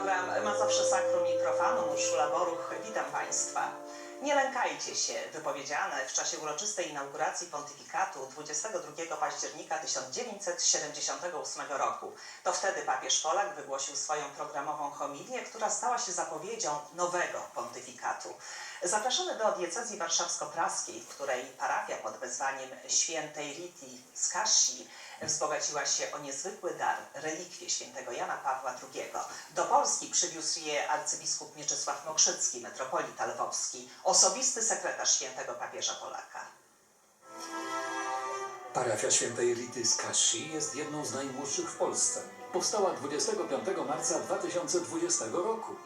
Program Mazowsze Sakrum i Profanum Urszula Boruch. Witam Państwa. Nie lękajcie się, wypowiedziane w czasie uroczystej inauguracji pontyfikatu 22 października 1978 roku. To wtedy papież Polak wygłosił swoją programową homilię, która stała się zapowiedzią nowego pontyfikatu. Zapraszamy do diecezji warszawsko-praskiej, w której parafia pod wezwaniem świętej Riti z Kasi wzbogaciła się o niezwykły dar, relikwie świętego Jana Pawła II. Do Polski przywiózł je arcybiskup Mieczysław Mokrzycki, metropolita lwowski, osobisty sekretarz świętego papieża Polaka. Parafia świętej Rity z Kashi jest jedną z najmłodszych w Polsce. Powstała 25 marca 2020 roku.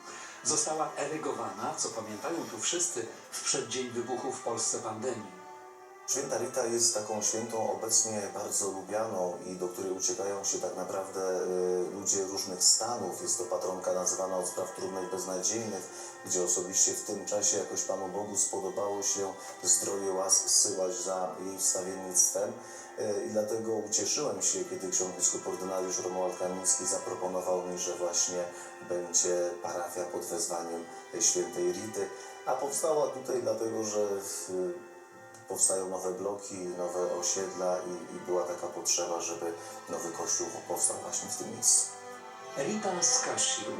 Została erygowana, co pamiętają tu wszyscy, w przeddzień wybuchu w Polsce pandemii. Święta Rita jest taką świętą obecnie bardzo lubianą i do której uciekają się tak naprawdę y, ludzie różnych stanów. Jest to patronka nazywana od spraw trudnych, beznadziejnych, gdzie osobiście w tym czasie jakoś Panu Bogu spodobało się zdroje łask zsyłać za jej wstawiennictwem. Y, I dlatego ucieszyłem się, kiedy ksiądz biskup ordynariusz Romuald Kamiński zaproponował mi, że właśnie będzie parafia pod wezwaniem świętej Rity. A powstała tutaj dlatego, że w, powstają nowe bloki, nowe osiedla i, i była taka potrzeba, żeby nowy kościół powstał właśnie w tym miejscu. Rita z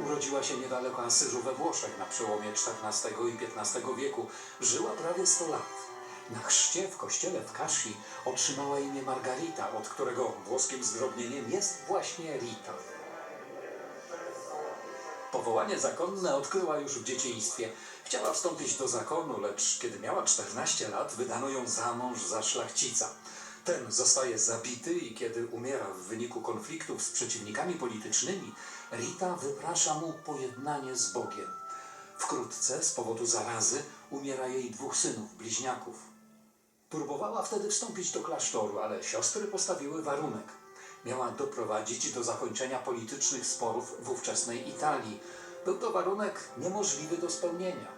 urodziła się niedaleko Asyżu we Włoszech na przełomie XIV i XV wieku. Żyła prawie 100 lat. Na chrzcie w kościele w Kashi otrzymała imię Margarita, od którego włoskim zdrobnieniem jest właśnie Rita. Powołanie zakonne odkryła już w dzieciństwie. Chciała wstąpić do zakonu, lecz kiedy miała 14 lat, wydano ją za mąż za szlachcica. Ten zostaje zabity i kiedy umiera w wyniku konfliktów z przeciwnikami politycznymi, Rita wyprasza mu pojednanie z Bogiem. Wkrótce z powodu zarazy umiera jej dwóch synów, bliźniaków. Próbowała wtedy wstąpić do klasztoru, ale siostry postawiły warunek. Miała doprowadzić do zakończenia politycznych sporów w ówczesnej Italii. Był to warunek niemożliwy do spełnienia.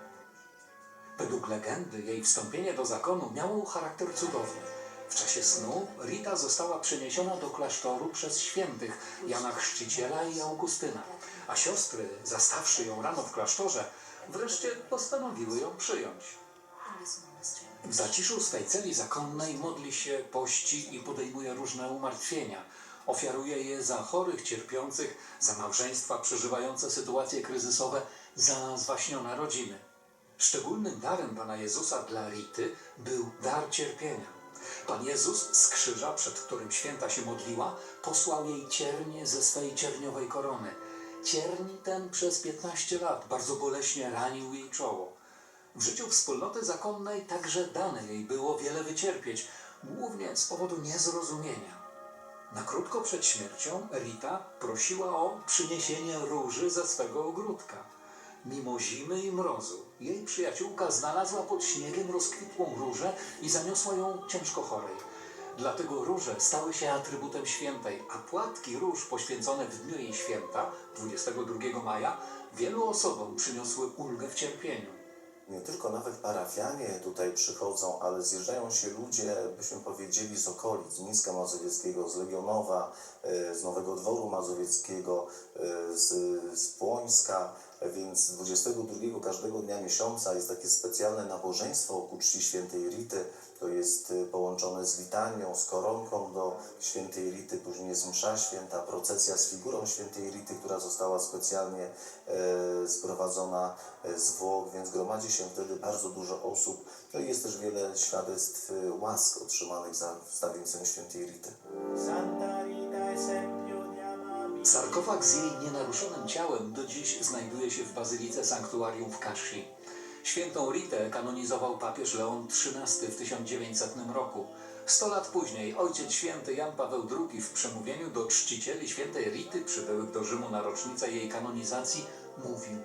Według legendy jej wstąpienie do zakonu miało charakter cudowny. W czasie snu Rita została przeniesiona do klasztoru przez świętych Jana Chrzciciela i Augustyna, a siostry, zastawszy ją rano w klasztorze, wreszcie postanowiły ją przyjąć. W zaciszu swej celi zakonnej modli się, pości i podejmuje różne umartwienia. Ofiaruje je za chorych, cierpiących, za małżeństwa przeżywające sytuacje kryzysowe, za zwaśnione rodziny. Szczególnym darem Pana Jezusa dla Rity był dar cierpienia. Pan Jezus z krzyża, przed którym święta się modliła, posłał jej ciernie ze swej cierniowej korony. Cierń ten przez 15 lat bardzo boleśnie ranił jej czoło. W życiu wspólnoty zakonnej także dane jej było wiele wycierpieć, głównie z powodu niezrozumienia. Na krótko przed śmiercią Rita prosiła o przyniesienie róży ze swego ogródka. Mimo zimy i mrozu, jej przyjaciółka znalazła pod śniegiem rozkwitłą różę i zaniosła ją ciężko chorej. Dlatego róże stały się atrybutem świętej, a płatki róż poświęcone w dniu jej święta, 22 maja, wielu osobom przyniosły ulgę w cierpieniu. Nie tylko nawet parafianie tutaj przychodzą, ale zjeżdżają się ludzie, byśmy powiedzieli, z okolic, z Mińska Mazowieckiego, z Legionowa, e, z Nowego Dworu Mazowieckiego, e, z, z Płońska, więc 22 każdego dnia miesiąca jest takie specjalne nabożeństwo ku czci świętej Rity. To jest e, połączone z litanią, z koronką do świętej Rity, później jest msza święta, procesja z figurą świętej Rity, która została specjalnie e, sprowadzona e, z Włoch, więc gromadzi się wtedy bardzo dużo osób. No i jest też wiele świadectw e, łask otrzymanych za wstawiennictwem świętej Rity. Sarkofag z jej nienaruszonym ciałem do dziś znajduje się w bazylice Sanktuarium w Kashi. Świętą Ritę kanonizował papież Leon XIII w 1900 roku. Sto lat później ojciec święty Jan Paweł II w przemówieniu do czcicieli świętej Rity przybyłych do Rzymu na rocznicę jej kanonizacji mówił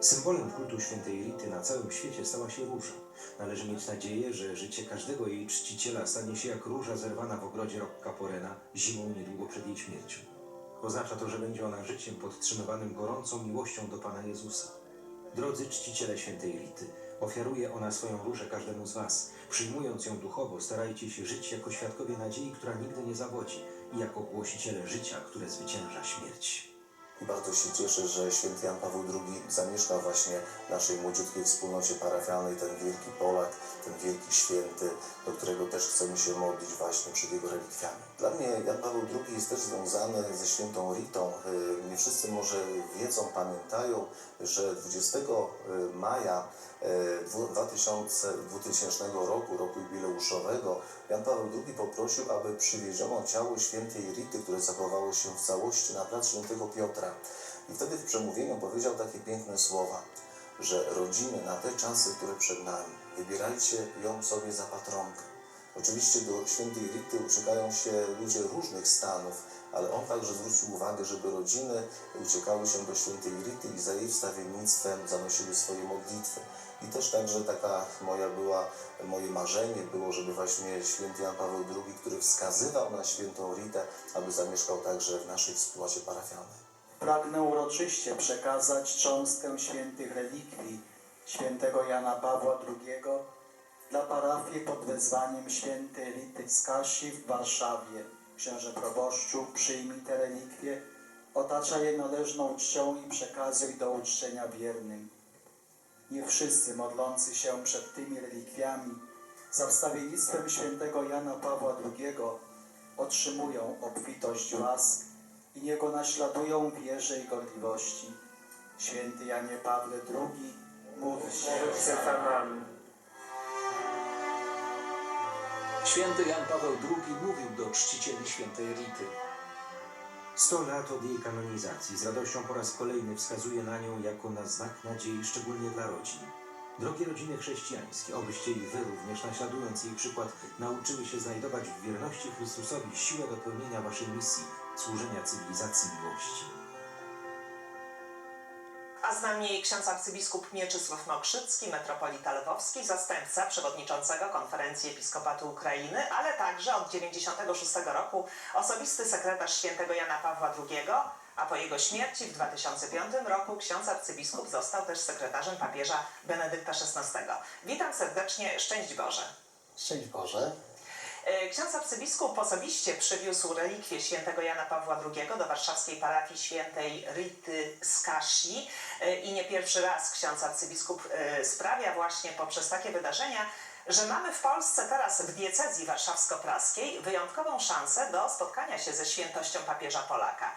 Symbolem kultu świętej Rity na całym świecie stała się róża. Należy mieć nadzieję, że życie każdego jej czciciela stanie się jak róża zerwana w ogrodzie Rocca Porena zimą niedługo przed jej śmiercią. Oznacza to, że będzie ona życiem podtrzymywanym gorącą miłością do Pana Jezusa. Drodzy czciciele świętej Rity, ofiaruje ona swoją różę każdemu z Was. Przyjmując ją duchowo, starajcie się żyć jako świadkowie nadziei, która nigdy nie zawodzi i jako głosiciele życia, które zwycięża śmierć. Bardzo się cieszę, że święty Jan Paweł II zamieszkał właśnie w naszej młodziutkiej wspólnocie parafialnej, ten wielki Polak, ten wielki święty, do którego też chcemy się modlić właśnie przed jego relikwiami. Dla mnie Jan Paweł II jest też związany ze świętą Ritą. Y, Nie wszyscy może wiedzą, pamiętają, że 20 maja y, dwu- 2000, 2000 roku, roku jubileuszowego, Jan Paweł II poprosił, aby przywieziono ciało świętej Rity, które zachowało się w całości na plac świętego Piotra. I wtedy w przemówieniu powiedział takie piękne słowa, że rodziny na te czasy, które przed nami, wybierajcie ją sobie za patronkę. Oczywiście do świętej Rity uciekają się ludzie różnych stanów, ale on także zwrócił uwagę, żeby rodziny uciekały się do świętej Rity i za jej wstawiennictwem zanosiły swoje modlitwy. I też także taka moja była, moje marzenie było, żeby właśnie święty Jan Paweł II, który wskazywał na świętą Ritę, aby zamieszkał także w naszej wspólnocie parafialnej. Pragnę uroczyście przekazać cząstkę świętych relikwii świętego Jana Pawła II dla parafii pod wezwaniem świętej Rity z Kasi w Warszawie. Księże proboszczu, przyjmij te relikwie, otacza je należną czcią i przekazuj do uczczenia wiernym. Nie wszyscy modlący się przed tymi relikwiami za wstawiennictwem świętego Jana Pawła II otrzymują obfitość łask i niech go naśladują wierze i gorliwości. Święty Janie Pawle II, módl się za nami. Święty Jan Paweł II mówił do czcicieli świętej Rity. Sto lat od jej kanonizacji z radością po raz kolejny wskazuje na nią jako na znak nadziei, szczególnie dla rodzin. Drogie rodziny chrześcijańskie, obyście i wy również, naśladując jej przykład, nauczyły się znajdować w wierności Chrystusowi siłę do pełnienia waszej misji, służenia cywilizacji miłości. Z nami ksiądz arcybiskup Mieczysław Mokrzycki, metropolita lwowski, zastępca przewodniczącego Konferencji Episkopatu Ukrainy, ale także od 1996 roku osobisty sekretarz świętego Jana Pawła II, a po jego śmierci w 2005 roku ksiądz arcybiskup został też sekretarzem papieża Benedykta XVI. Witam serdecznie, szczęść Boże. Szczęść Boże. E, Ksiądz arcybiskup osobiście przywiózł relikwie świętego Jana Pawła II do warszawskiej parafii świętej Rity z Kasi E, i nie pierwszy raz ksiądz arcybiskup e, sprawia właśnie poprzez takie wydarzenia, że mamy w Polsce teraz w diecezji warszawsko-praskiej wyjątkową szansę do spotkania się ze świętością papieża Polaka.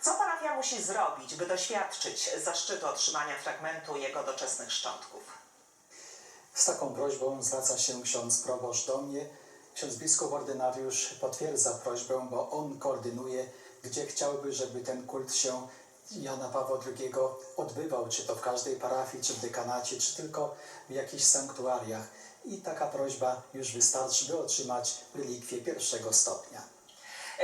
Co parafia musi zrobić, by doświadczyć zaszczytu otrzymania fragmentu jego doczesnych szczątków? Z taką prośbą zwraca się ksiądz proboszcz do mnie. Ksiądz biskup ordynariusz potwierdza prośbę, bo on koordynuje, gdzie chciałby, żeby ten kult się Jana Pawła II odbywał, czy to w każdej parafii, czy w dekanacie, czy tylko w jakichś sanktuariach. I taka prośba już wystarczy, by otrzymać relikwie pierwszego stopnia.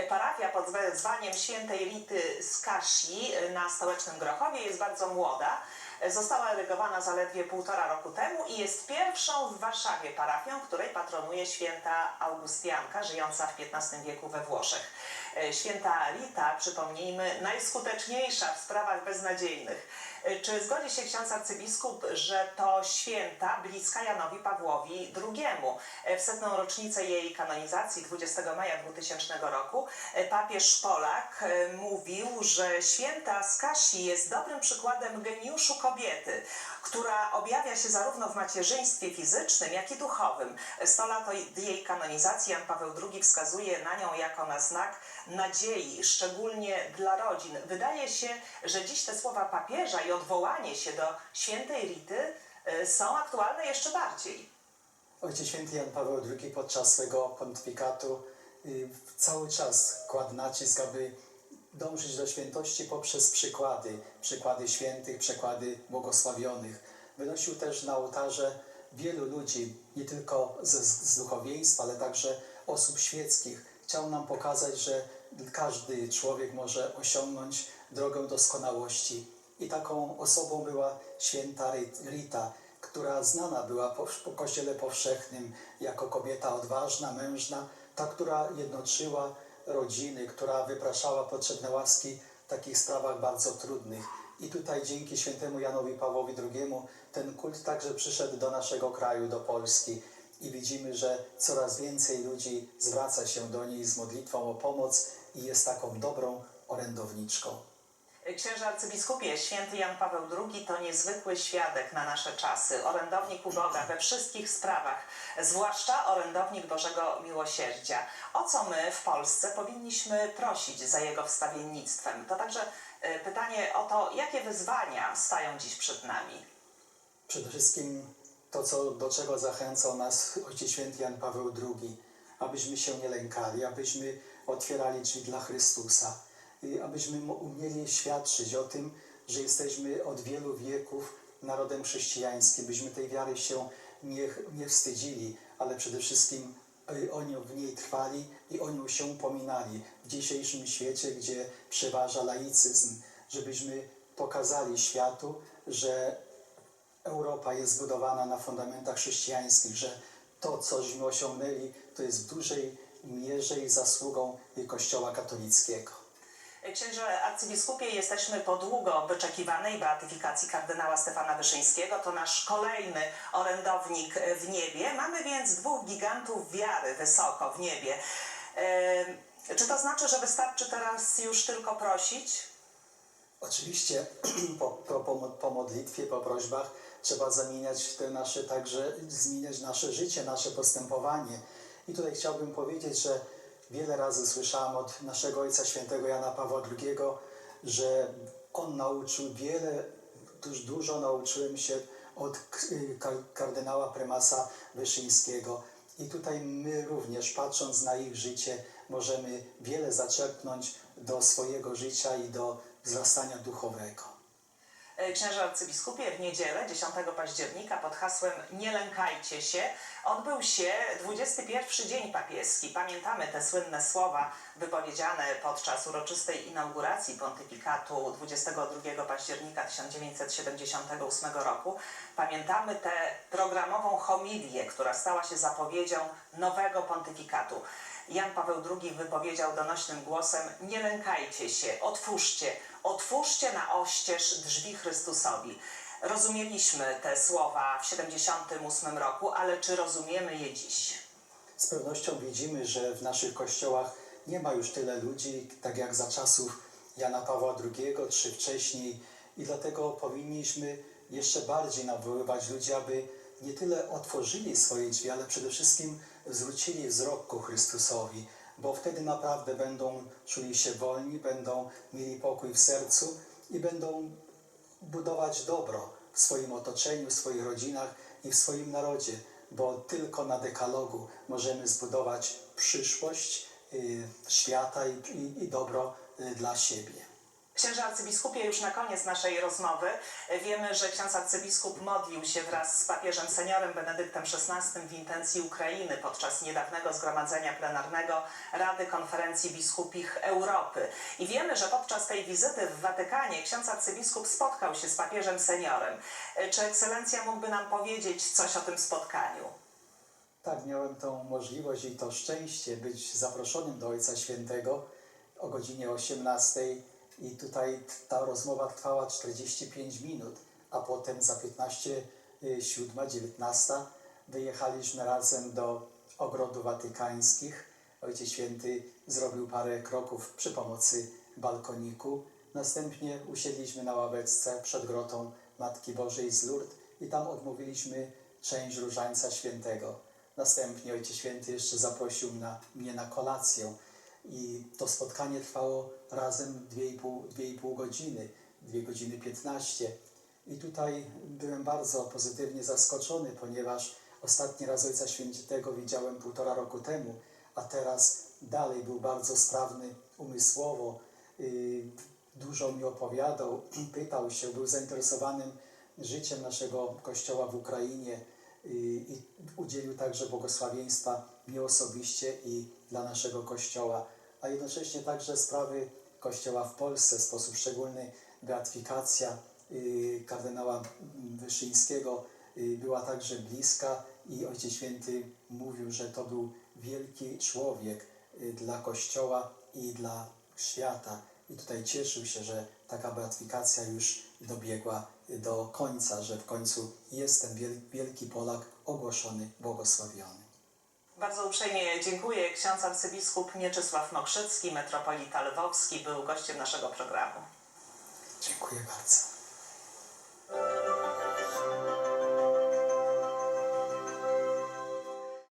Parafia pod wezwaniem świętej Rity z Kasi na stołecznym Grochowie jest bardzo młoda. Została erygowana zaledwie półtora roku temu i jest pierwszą w Warszawie parafią, której patronuje święta Augustianka, żyjąca w XV wieku we Włoszech. Święta Rita, przypomnijmy, najskuteczniejsza w sprawach beznadziejnych. Czy zgodzi się ksiądz arcybiskup, że to święta bliska Janowi Pawłowi II? W setną rocznicę jej kanonizacji 20 maja 2000 roku papież Polak e, mówił, że święta z Kasi jest dobrym przykładem geniuszu kobiety, która objawia się zarówno w macierzyństwie fizycznym, jak i duchowym. Sto lat od jej kanonizacji Jan Paweł II wskazuje na nią jako na znak nadziei, szczególnie dla rodzin. Wydaje się, że dziś te słowa papieża i odwołanie się do świętej Rity e, są aktualne jeszcze bardziej. Ojciec Święty Jan Paweł II podczas swego pontyfikatu y, cały czas kładł nacisk, aby dążyć do świętości poprzez przykłady, przykłady świętych, przykłady błogosławionych. Wynosił też na ołtarze wielu ludzi, nie tylko z, z duchowieństwa, ale także osób świeckich. Chciał nam pokazać, że każdy człowiek może osiągnąć drogę doskonałości. I taką osobą była święta Rit- Rita, która znana była po, po Kościele Powszechnym jako kobieta odważna, mężna, ta, która jednoczyła rodziny, która wypraszała potrzebne łaski w takich sprawach bardzo trudnych. I tutaj dzięki świętemu Janowi Pawłowi II ten kult także przyszedł do naszego kraju, do Polski. I widzimy, że coraz więcej ludzi zwraca się do niej z modlitwą o pomoc i jest taką dobrą orędowniczką. Księże arcybiskupie, święty Jan Paweł II to niezwykły świadek na nasze czasy, orędownik u Boga we wszystkich sprawach, zwłaszcza orędownik Bożego Miłosierdzia. O co my w Polsce powinniśmy prosić za jego wstawiennictwem? To także e, pytanie o to, jakie wyzwania stają dziś przed nami. Przede wszystkim to, co, do czego zachęcał nas Ojciec Święty Jan Paweł II, abyśmy się nie lękali, abyśmy otwierali drzwi dla Chrystusa, abyśmy umieli świadczyć o tym, że jesteśmy od wielu wieków narodem chrześcijańskim, byśmy tej wiary się nie, nie wstydzili, ale przede wszystkim y, o nią w niej trwali i o nią się upominali w dzisiejszym świecie, gdzie przeważa laicyzm, żebyśmy pokazali światu, że Europa jest zbudowana na fundamentach chrześcijańskich, że to, cośmy osiągnęli, to jest w dużej mierze i zasługą Kościoła katolickiego. Księże arcybiskupie, jesteśmy po długo wyczekiwanej beatyfikacji kardynała Stefana Wyszyńskiego. To nasz kolejny orędownik w niebie. Mamy więc dwóch gigantów wiary wysoko w niebie. Em, Czy to znaczy, że wystarczy teraz już tylko prosić? Oczywiście po, po, po modlitwie, po prośbach trzeba zamieniać te nasze także, zmieniać nasze życie, nasze postępowanie. I tutaj chciałbym powiedzieć, że wiele razy słyszałem od naszego Ojca Świętego Jana Pawła II, że on nauczył wiele, tuż dużo nauczyłem się od kardynała prymasa Wyszyńskiego. I tutaj my również, patrząc na ich życie, możemy wiele zaczerpnąć do swojego życia i do wzrastania duchowego. E, Księże arcybiskupie, w niedzielę 10 października pod hasłem Nie lękajcie się odbył się 21 dzień papieski. Pamiętamy te słynne słowa wypowiedziane podczas uroczystej inauguracji pontyfikatu 22 października 1978 roku. Pamiętamy tę programową homilię, która stała się zapowiedzią nowego pontyfikatu. Jan Paweł II wypowiedział donośnym głosem: Nie lękajcie się, otwórzcie, otwórzcie na oścież drzwi Chrystusowi. Rozumieliśmy te słowa w 78 roku, ale czy rozumiemy je dziś? Z pewnością widzimy, że w naszych kościołach nie ma już tyle ludzi, tak jak za czasów Jana Pawła II czy wcześniej, i dlatego powinniśmy jeszcze bardziej nawoływać ludzi, aby nie tyle otworzyli swoje drzwi, ale przede wszystkim zwrócili wzrok ku Chrystusowi, bo wtedy naprawdę będą czuli się wolni, będą mieli pokój w sercu i będą budować dobro w swoim otoczeniu, w swoich rodzinach i w swoim narodzie, bo tylko na dekalogu możemy zbudować przyszłość y, świata i, i, dobro y, dla siebie. Księże arcybiskupie, już na koniec naszej rozmowy wiemy, że ksiądz arcybiskup modlił się wraz z papieżem seniorem Benedyktem XVI w intencji Ukrainy podczas niedawnego zgromadzenia plenarnego Rady Konferencji Biskupich Europy. I wiemy, że podczas tej wizyty w Watykanie ksiądz arcybiskup spotkał się z papieżem seniorem. Czy ekscelencja mógłby nam powiedzieć coś o tym spotkaniu? Tak, miałem tą możliwość i to szczęście być zaproszonym do Ojca Świętego o godzinie 18 i tutaj ta rozmowa trwała 45 minut, a potem za 15, y, 7, 19 wyjechaliśmy razem do ogrodów watykańskich. Ojciec Święty zrobił parę kroków przy pomocy balkoniku. Następnie usiedliśmy na ławeczce przed grotą Matki Bożej z Lourdes i tam odmówiliśmy część Różańca Świętego. Następnie Ojciec Święty jeszcze zaprosił na, mnie na kolację i to spotkanie trwało razem 2,5 2,5 godziny, 2 godziny 15. I tutaj byłem bardzo pozytywnie zaskoczony, ponieważ ostatni raz Ojca Świętego widziałem półtora roku temu, a teraz dalej był bardzo sprawny umysłowo, yy, dużo mi opowiadał, pytał się, był zainteresowanym życiem naszego Kościoła w Ukrainie yy, i udzielił także błogosławieństwa mnie osobiście i dla naszego Kościoła, a jednocześnie także sprawy Kościoła w Polsce, w sposób szczególny beatyfikacja yy, kardynała Wyszyńskiego yy, była także bliska i Ojciec Święty mówił, że to był wielki człowiek yy, dla Kościoła i dla świata. I tutaj cieszył się, że taka beatyfikacja już dobiegła do końca, że w końcu jest ten wiel- wielki Polak ogłoszony, błogosławiony. Bardzo uprzejmie dziękuję. Ksiądz arcybiskup Mieczysław Mokrzycki, metropolita lwowski, był gościem naszego programu. Dziękuję bardzo.